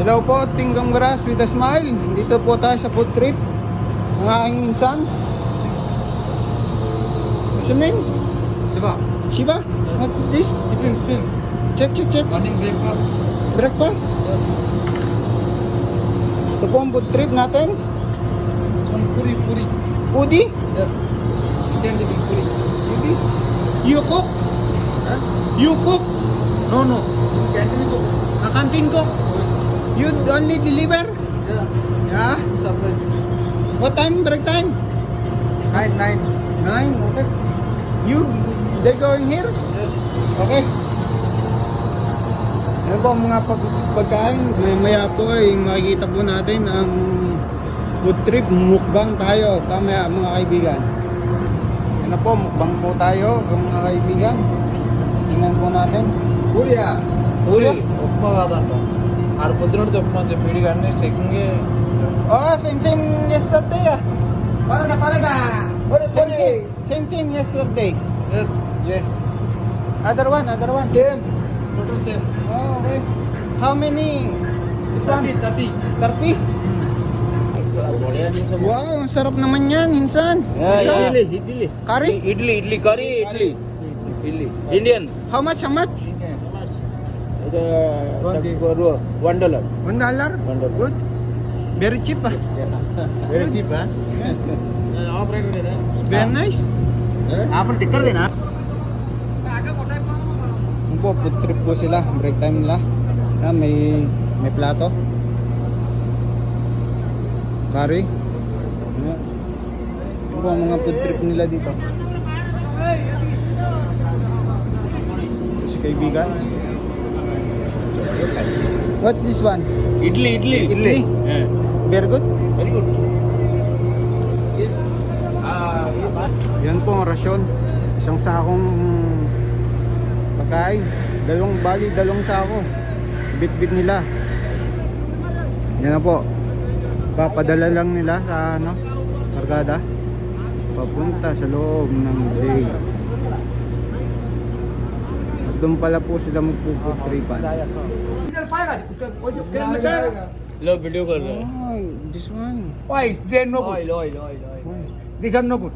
Hello po, Tinggam Grass with a smile. Dito po tayo sa food trip. Ang aking minsan. What's your name? Shiva. Shiba? What's this? Tiffin, tiffin. Check, check, check. Morning breakfast. Breakfast. Yes. Ito po ang food trip natin. This one puri, puri. Udi? Yes. Indian living puri. Udi? You cook? Huh? You cook? No, no. Canteen cook. A canteen cook? You only deliver? Yeah. Yeah? Supply. What time? Break time? Nine, nine. Nine, okay. You, they going here? Yes. Okay. Ano ba mga pag pagkain? May maya po ay eh. makikita po natin ang food trip. Mukbang tayo, kamaya mga kaibigan. Ano po, mukbang po tayo mga kaibigan. Tingnan po natin. Kuya! Kuya! Kuya! Kuya! ఆరు పొద్దునడితే ఉప్మా అని చెప్పి కానీ checking Oh, same same yesterday ah. పరగా పరగా Same same, same same yesterday. Yes Yes. Other one, other one. Same total same Oh, okay. How many? This one? Thirty 30? Wow, ang sarap naman yan, Hinsan. Yeah, Isa? yeah. Idili, Curry? Idli idli కర్రీ idli idli Indian How much, how much? One uh, one dollar. One dollar? One dollar. Good. Very cheap ah. Very cheap ah. Very ah. nice. Apple ah, ticker din ah. Po, food trip po sila, break time nila. Na may may plato. Curry. Ano po ang mga food trip nila dito? Kasi kaibigan. What's this one? Idli, Idli. Idli? Yeah. Very good? Very good. Yes. Uh, Yan po ang rasyon. Isang sakong pagkain. Dalawang bali, dalawang sako. Bit-bit nila. Yan na po. Papadala lang nila sa ano, kargada. Papunta sa loob ng day doon pala po sila magpupukripan. Low video ka This one. Why is there no good? Oil, oil, oil, oil. This one no good.